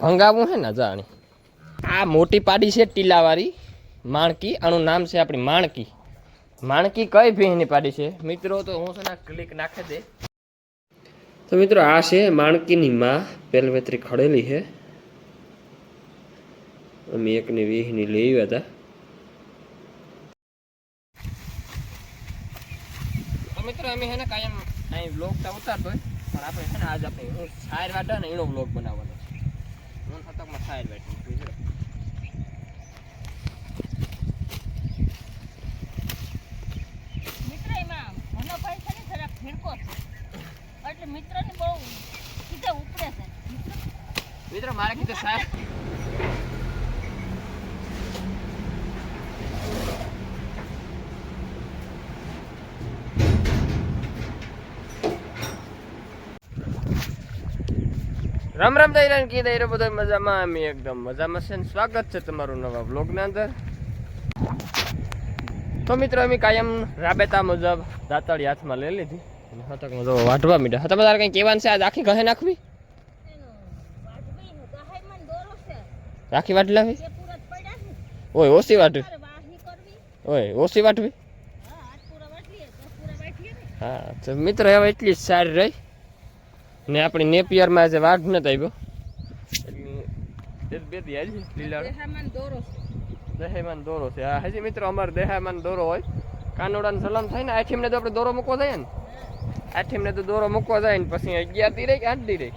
ભંગાવું છે ને જાણી આ મોટી પાડી છે ટીલાવાળી, માણકી. આનું નામ છે આપણી માણકી. માણકી કઈ ભીંની પાડી છે? મિત્રો, તો હું છે ક્લિક નાખી દે. તો મિત્રો, આ છે માણકીની માં પેલવેત્રી ખડેલી છે અમે એકની વીહની લઈ આવ્યા હતા. મિત્રો, અમે છે ને કાયમ અહીં બ્લોગ તો ઉતારતો હોય, પણ આપણે છે ને આજ આપણે હું સાયર વાટા ને એનો બ્લોગ બનાવવાનો. વાટી બીજો મિત્ર એમાં મનોભાઈ છે ને જરાક ભીડકો છે. એટલે મિત્રની બહુ સીધે ઉપડે છે. મિત્ર? મિત્રો મારે કીધું સાહેબ રામ રામ દૈરાન કી દઈ બધા મજામાં? અમે એકદમ મજામાં છે સ્વાગત છે તમારું નવા બ્લોગના અંદર. તો મિત્રો અમે કાયમ રાબેતા મુજબ દાંતળી હાથમાં લઈ લીધી. અને હતકમાં જો વાઢવા મીઠા હતા તારે કંઈ કહેવાનું છે? આજ આખી કહે નાખવી? રાખી દોરો વાટ લાવી? ઓય ઓછી વાટવી ઓય ઓછી વાટવી હા તો મિત્ર હવે એટલી જ સારી રહી. ને આપણી નેપિયરમાં આજે વાઘ નથી આવ્યો. એટલે બે દી આવી લીલા દોરો દહેમાન દોરો છે. હા હજી મિત્રો અમારે દહેમાન દોરો હોય. કાનોડાને સલામ થાય ને આઠીમને તો આપણે દોરો મૂકવો જાય ને. આઠીમને તો દોરો મૂકવા જાય ને પછી અગિયાર દી રહી કે આઠ દી રહી?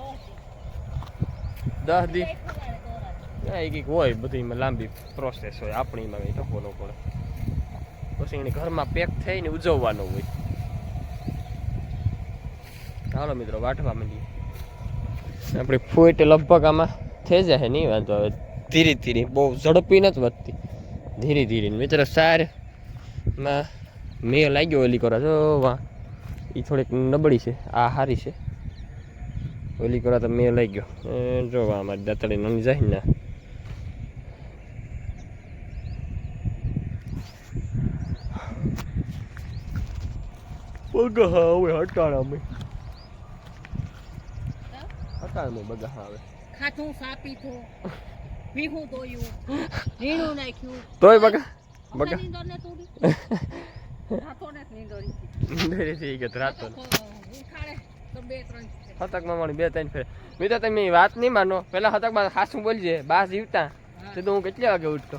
દસ દી. એક ફગારે દોરા હા, એ કંઈક હોય બધીમાં લાંબી પ્રોસેસ હોય આપણીમાં કંઈ ટકો ન પડે. પછી એને ઘરમાં પેક થઈને ઉજવવાનો હોય. હાલો મિત્રો, વાટવા માંડીએ. આપણી ફૂટ લગભગ આમાં થઈ જાય, નહીં વાંધો હવે ધીરે ધીરે, બહુ ઝડપી નથી વધતી. ધીરે ધીરે મિત્ર, સારમાં મેં લાગ્યો ઓલી કરો, જો વાહ. એ થોડીક નબળી છે, આ હારી છે. ઓલી કરો તો મેં લઈ ગયો જો વા અમારી દાતળી નમી જાય ને. બગા હવે હટાણામાં હટાણામાં બધા આવે. ખાતું સાપી થો ભીહું દોયું ઝીણું નાખ્યું. તોય બગા બગા. નીંદર ને તોડી રાતોને નીંદરી થઈ ગયો રાતો ઉઠાડે તો બે ત્રણ હતક મામાની બે ત્રણ ફેર. મિત્ર તમે વાત નહીં માનો. પેલા હતકમાં હાસું બોલજે બાસ જીવતા. તે તો હું કેટલી વાગે ઉઠતો?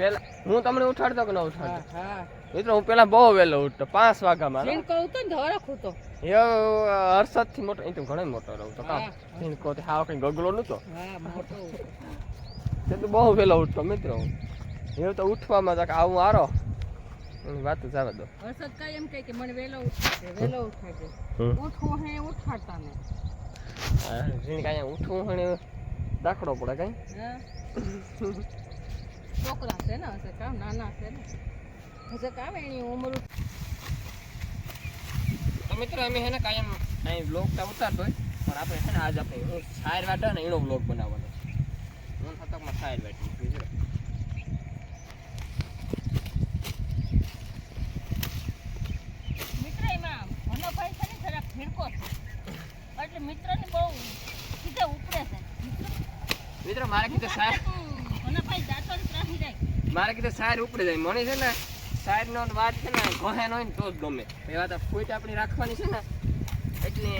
પેલા હું તમને ઉઠાડતો કે ન ઉઠાડતો? હા મિત્રો હું પેલા બહુ વહેલો ઉઠતો પાંચ વાગ્યામાં. જીણ હર્ષદથી મોટો તો ઘણો મોટો રહું તો કામ. ભીણકો થી હાવ કઈ ગગલો નતો હા તે તો બહુ વહેલો ઉઠતો મિત્રો હું. એવું તો ઉઠવામાં તક આવું આરો એની વાત જવા દો હર્ષદ કાંઈ એમ કહે કે મને વહેલો ઉઠે વહેલો ઉઠાડે ઉઠવું હે ઉઠાડતા ને જીણ કાંઈ ઉઠવું હણે દાખલો પડે કઈ. છોકરા છે ને હશે કામ નાના છે ને. હશે કામ એની ઉંમર તો મિત્રો અમે હે ને કાયમ અહીં બ્લોગ તો ઉતારતો હોય પણ આપણે છે ને આજ આપણે હું શાયર વાટા ને એનો બ્લોગ બનાવવાનો છે. હું થતકમાં શાયર વાટી મિત્ર એમાં મનોભાઈ છે ને જરાક ભીડકો છે. એટલે મિત્રની બહુ સીધા ઉપડે છે. મિત્ર મારે કીધું સાયર મનોભાઈ દાંતો ત્રાસી જાય મારે કીધું ઉપડે જાય. મને છે ને સાયર નો વાત છે ને ઘોહેન હોય ને તો જ ગમે. એ વાત ફૂટ આપણી રાખવાની છે ને, એટલે ને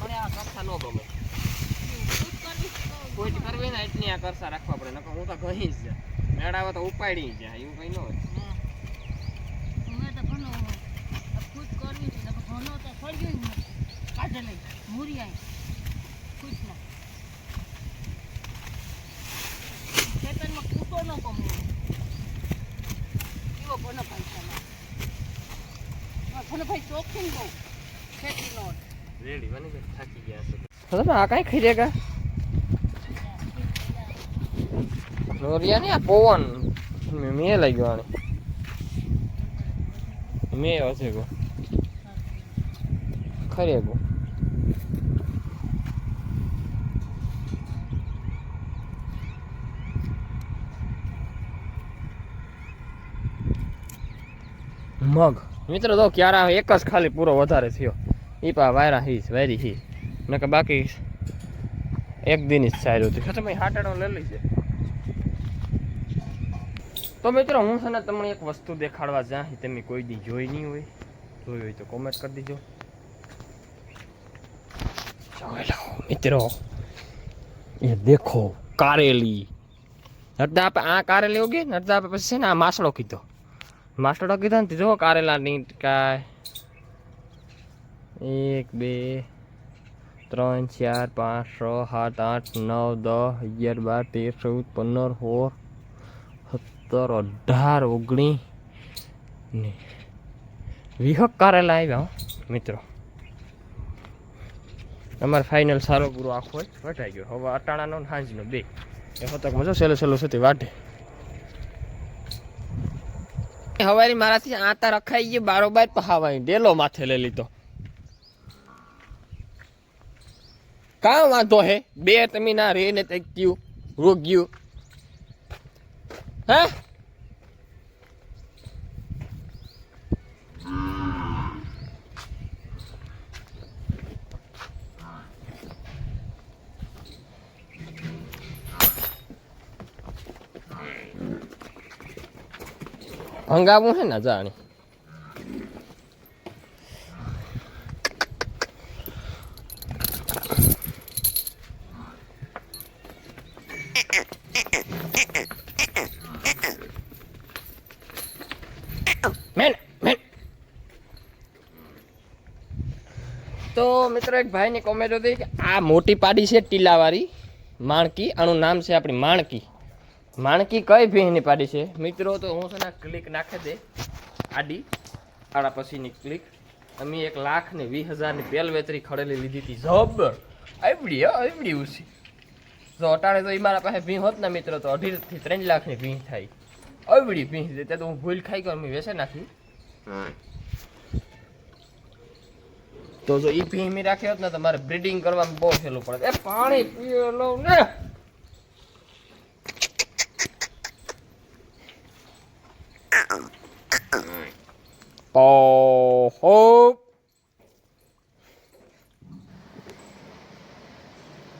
મને આ કરસા ન ગમે. ફૂટ કરવી ને એટલી આ કરસા રાખવા પડે, નકર હું તો ગહી જ મેળાવે તો ઉપાડી જાય, એવું કઈ ન હોય. ઘણો તો જ નથી કાઢે લઈ મૂરી આવી ખુશના ખેતરમાં કૂટો ન ગમે એવો ઘણો પૈસા ઘણો ભાઈ ચોખ્ખું બહુ. ખેતીનો રેડી બની ગઈ થાકી ગયા છે. હવે આ કઈ ખાઈ રેગા નોરિયા ને આ પવન. મે મે લાગ્યો આને. મે હશે ગો. ખરે ગો. મગ. મિત્રો તો ક્યારે એક જ ખાલી પૂરો વધારે થયો. એ પા વાયરા હીસ વાયરી હી. નકર બાકી એક દિન જ સારું હતું તમે હાટાડો લઈ લઈ તો મિત્રો, હું છે ને તમને એક વસ્તુ દેખાડવા જ્યાં તમે કોઈ દી જોઈ નહીં હોય. જોઈ હોય તો કોમેન્ટ કરી દીજો. મિત્રો. એ દેખો, કારેલી. નડતા આપણે આ કારેલી ઉગી નડતા આપણે પછી છે ને આ માસડો કીધો. માસડો કીધો ને તે જો કારેલા ની કાય એક, બે, ત્રણ, ચાર, પાંચ, છ, સાત, આઠ, નવ, દસ, અગિયાર, બાર, તેર, ચૌદ, પંદર, સોળ, સત્તર, અઢાર, ઓગણીસ. ને વિહક કારેલા આવ્યા મિત્રો. અમારે ફાઇનલ સારો પૂરો આખો વટાઈ ગયો. હવે અટાણાનો ને સાંજનો બે. એ હતો મજો સહેલો સહેલો સુધી વાટે. હવારી મારાથી આતા રખાઈ ગઈ બારોબાર પહાવાઈ ડેલો માથે લઈ લીધો. કાં વાંધો હે? બે તમે ના રે ને તે ગયું રોગ્યું. હે? ભંગાવું હે ને જાણી તો મિત્રો એક ભાઈની કોમેન્ટ હતી કે આ મોટી પાડી છે ટીલાવાળી, માણકી. આનું નામ છે આપણી માણકી. માણકી કઈ ભીંની પાડી છે? મિત્રો તો હું છે ને ક્લિક નાખે દે. આડી આડા પછીની ક્લિક અમે એક લાખ ને વીસ હજારની પેલ વેતરી ખડેલી લીધી હતી. જબર. આવડી હો આવડી ઉછી. જો અટાણે તો એ મારા પાસે ભીં હોત ને મિત્રો તો અઢીથી ત્રણ લાખની ભીં થાય. આવડી ભીહ છે. તે હું ભૂલ ખાઈ ગયો મેં વેસે નાખી. તો જો એ ભીં મેં રાખ્યો હોત ને તો મારે બ્રીડિંગ કરવામાં બહુ સહેલું પડે. એ પાણી પીએ લઉં ને. ઓહો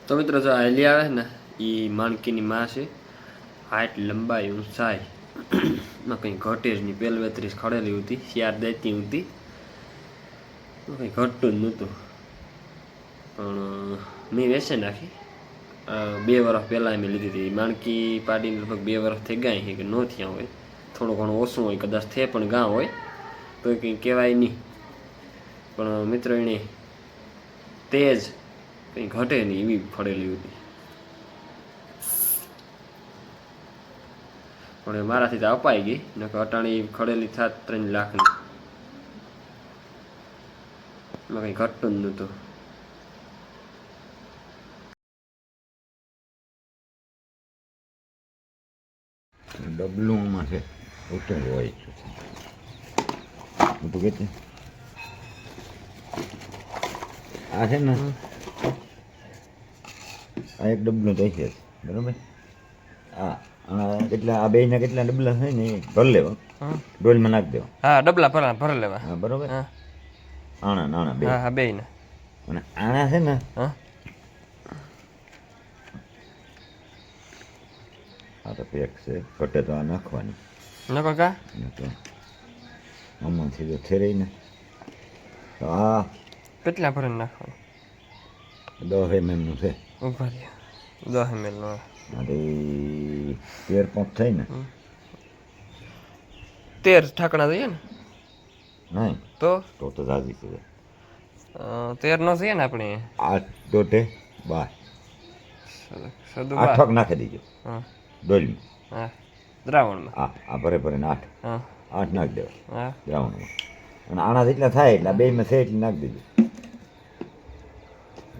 તો મિત્રો જો આયલી આવે ને એ માણકીની માં છે. હાઈટ લંબાઈ ઊંચાઈ માં કંઈ ઘટે જ નહીં. પેલ વેત્રીસ ખડેલી હતી શિયાર દેતી હતી. કંઈ ઘટતું જ નહોતું. પણ મેં વેચે નાખી. બે વર્ષ પહેલાં મેં લીધી હતી. માણકી પાડીને લગભગ બે વર્ષ થઈ ગયા છે કે ન થયા હોય. થોડું ઘણું ઓછું હોય, કદાચ થે પણ ગાં હોય. તો કંઈ કહેવાય નહીં. પણ મિત્રો એણે તેજ કંઈ ઘટે નહીં એવી ફળેલી હતી પણ મારાથી તો અપાઈ ગઈ, નકર અટાણી ખડેલી થાત ત્રણ લાખની. એમાં કંઈ ઘટતું જ નહોતું. ડબલુંમાં છે હોટેલ હોય છે. મોટું કે આ છે ને આ એક ડબલું તો છે બરાબર આ આના કેટલા આ બેયના કેટલા ડબલા થાય ને ભર લેવા હા ડોલમાં નાખ દેવા હા ડબલા ભરા ભરી લેવા હા બરોબર હા આણા નાણા બે હા હા બે ને અને આણા છે ને હા આ તો પેક છે ફટે તો આ નાખવાની નકો કા તો આમાંથી જો થેરાઈ હા. કેટલા ભરીને નાખવાનું? દસ એમએમનું છે. ઊભા રહ્યા. દસ એમ નો અને તેર પંપ થાય ને. તેર ઠાકણા થઈએ ને? નહીં. તો? તો તો દાદી છે. તેર નો છે ને આપણે? આઠ દોઢે બાર. સદુ આઠ નાખી દીજો. હા. ડોલમાં હા. દ્રાવણમાં. હા આ ભરે ભરે આઠ. હા. આઠ નાખી દેવા. હા? દ્રાવણમાં. અને આણા જેટલા થાય એટલે આ બેમાં છે એટલે નાખી દેજો.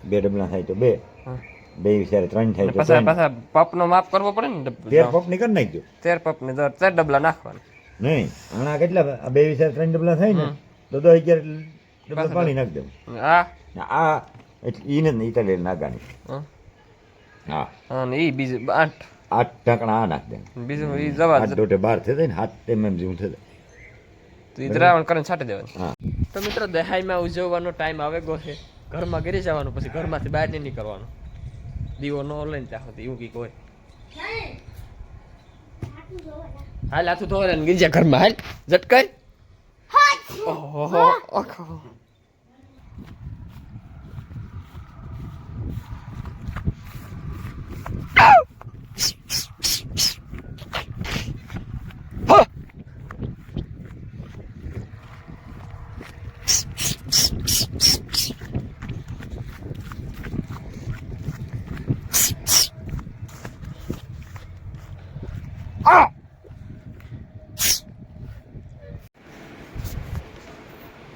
બે ડબલા થાય તો બે. હા. બે વિચારે ત્રણ થાય તો પાછા પાછા પપનો માપ કરવો પડે ને તેર પપની પપની કરી નાખજો તેર પપની દર ચાર ડબલા નાખવાના. નહીં આણા કેટલા આ બે વિચારે ત્રણ ડબલા થાય ને તો દસ અગિયાર ડબલા પાણી નાખી દેવું. હા. આ એટલે ઈને જ ઇટાલિયન નાખવાની હા. હા ને એ બીજું આઠ. આઠ ઢાંકણા આ નાખ દે બીજું એ જવા આઠ દોઢે બાર થઈ જાય ને હાથ એમ એમ જેવું થઈ જાય. તો એ દ્રાવણ કરીને છાંટી દેવાનું હા. તો મિત્રો દહાઈમાં ઉજવવાનો ટાઈમ આવે ગયો છે. ઘરમાં ઘરે જવાનું પછી ઘરમાંથી બહાર નહીં નીકળવાનું. દીવો ન લઈને ત્યાં સુધી એવું કંઈક હોય. હાલ આથું ધોરે ને ગીરજા ઘરમાં હાલ. ઝટકાય. ઓહો ઓહો હા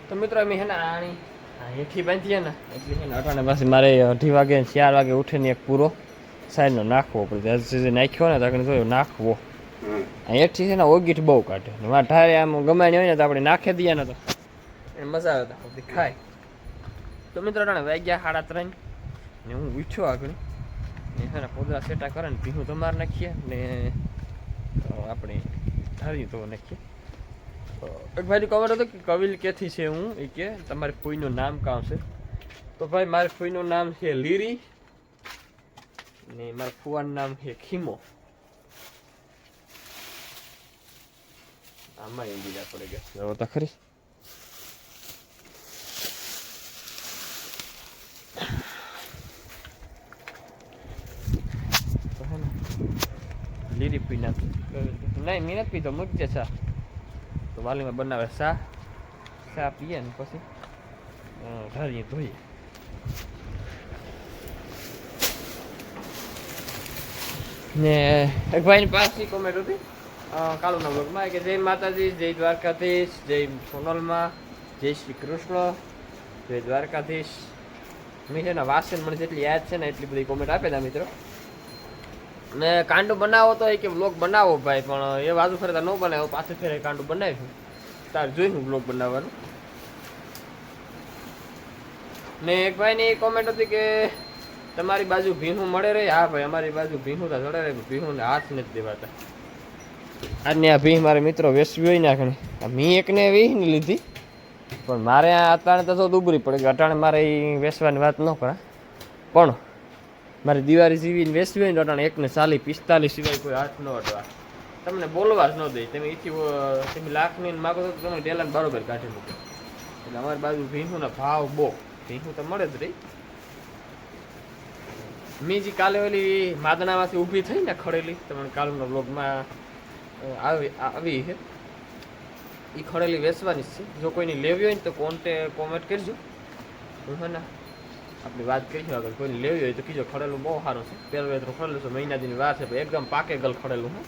તો મિત્રો અમે હેના આણી હેઠી બાંધીએ ને. એટલે હેને પાછી અટાણે મારે અઢી વાગે ચાર વાગે ઉઠીને એક પૂરો સાઈડનો નાખવો પડે. જે નાખ્યો ને તો જોયો નાખવો. હેઠી છે ને ઓગીઠ બહુ કાઢે. ને મારે ઠારે આમ ગમાણી હોય ને તો આપણે નાખી દઈએ ને તો. એને મજા આવે તો ખાય. તો મિત્રો અટાણે વાગ્યા સાડા ત્રણ. ને હું ઉઠ્યો આગળ. ને છે ને પોદરા સેટા કરે ને ભીહું તમારે નાખીએ ને આપણે ધારી તો નાખીએ. એક ભાઈ કવર હતો કે કવિલ કેથી છે હું? એ કે તમારે ફૂઈનું નામ કાં છે? તો ભાઈ મારે ફૂઈનું નામ છે લીરી ને મારા ફુવાનું નામ છે ખીમો. આમાં એ બીજા પડે ગયા જવો તો ખરી. તો લીરી પી નાખી નહીં મેં નથી પીતો મૂકજે ચા તો વાલીમાં બનાવે સા સા પીએ ને પછી અ, ઢારીએ ધોઈએ. ને એક ભાઈની પાસે કોમેન્ટ હતી કાલુના બ્લોગમાં કે જય માતાજી જય દ્વારકાધીશ જય સોનલમાં જય શ્રી કૃષ્ણ જય દ્વારકાધીશ. મેં છે ને વાસણ મને જેટલી યાદ છે ને એટલી બધી કોમેન્ટ આપેલા મિત્રો. ને કાંડું બનાવો તો એ કે બ્લોગ બનાવો ભાઈ, પણ એ બાજુ ફરતા ન બનાવ્યો પાછળ ફેરે કાંડું બનાવીશું. તાર જોઈશું બ્લોગ બનાવવાનું. ને એક ભાઈની કોમેન્ટ હતી કે તમારી બાજુ ભીનું મળે રહે હા ભાઈ, અમારી બાજુ ભીનું તા જડે રહે ભીનું હાથ નથી દેવાતા. આજની આ ભીહ મારા મિત્રો વેસવી હોય ને આખણી આ મી એકને વીહની લીધી. પણ મારે આ અટાણે તો દુબરી પડે અટાણે મારે ઈ વેસવાની વાત ન કરા પણ મારી દિવાળી જીવીને વેચવી હોય ને અટાણે એકને ચાલી પિસ્તાલીસ સિવાય કોઈ હાથ ન અટવા તમને બોલવા જ ન દે. તમે એથી તમે લાખની ને માગો તો તમે ડેલાને બરોબર કાઢી મૂકો. એટલે અમારી બાજુ ભીંસુના ભાવ બહુ. ભીંસું તો મળે જ રહી. મેં જે કાલે ઓલી માદણામાંથી ઊભી થઈ ને ખડેલી, તમને કાલના બ્લોગમાં આવી આવી છે. એ ખડેલી વેચવાની જ છે. જો કોઈની લેવી હોય ને તો કોન્ટે કોમેન્ટ કરજો. હું હે ને આપણી વાત કરીશું આગળ. કોઈને લેવી હોય તો કીજો ખડેલું બહુ સારું છે. પહેલું વેતરું ખડેલું છે મહિના દિન વાર છે એકદમ પાકે ગલ ખડેલું હું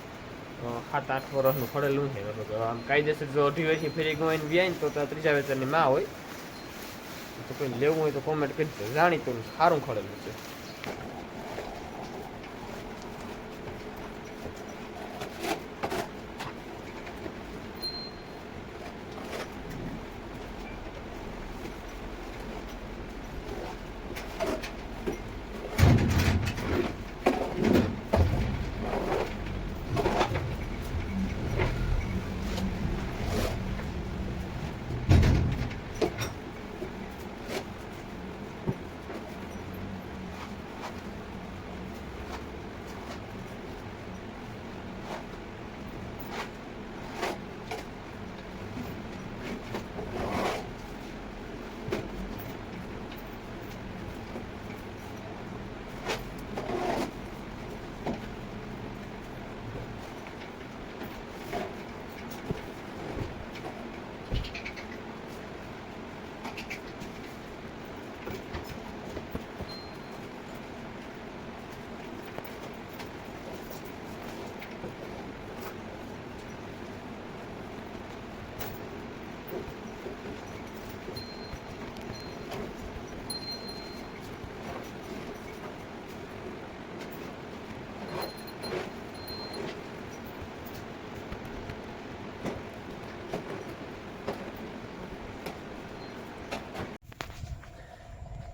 સાત આઠ વર્ષનું ખડેલું છે. આમ કાયદેસર જો અઢી વર્ષની ફેરી ગોઈને વ્યાય તો તો ત્રીજા વેતરની માં હોય. તો કોઈને લેવું હોય તો કોમેન્ટ કરજો જાણીતું ને સારું ખડેલું છે.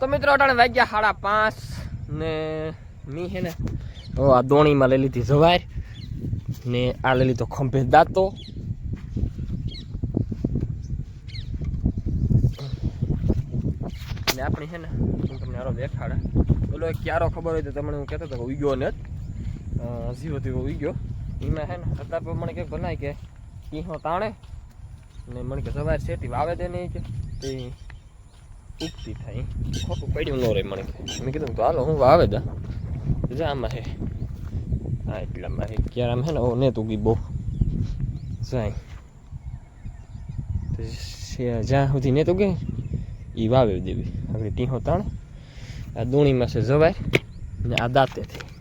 તો મિત્રો અટાણે વાગ્યા સાડા પાંચ ને મી હે ને. ઓ આ દોણીમાં લઈ લીધી જવાર ને આ લઈ લીધો ખંભે દાંતો. ને આપણી છે ને, હું તમને હારો દેખાડે. બોલો ક્યારો ખબર હોય તો તમને હું કહેતો હતો ઉગ્યો ને જીવો તેવો ઉગ્યો. એમાં છે ને, અત્યાર તો મને કંઈક બનાય કે સિંહો તાણે. ને મને કે સવાર શેતી વાવે દે નહીં કે. તે ઉગતી થાય. ખોટું પડ્યું ન રહે મને મેં કીધું, તો હાલો, હું વાવે દા જા આમાં હે. હા, એટલા છે ક્યારે આમ હે ને ને તું ગઈ બહુ. જાય. જ્યાં સુધી ને તું ગઈ એ વાવે દેવી. આગળ ટીહો તાણ. આ દૂણીમાં છે જવાય ને આ દાંતેથી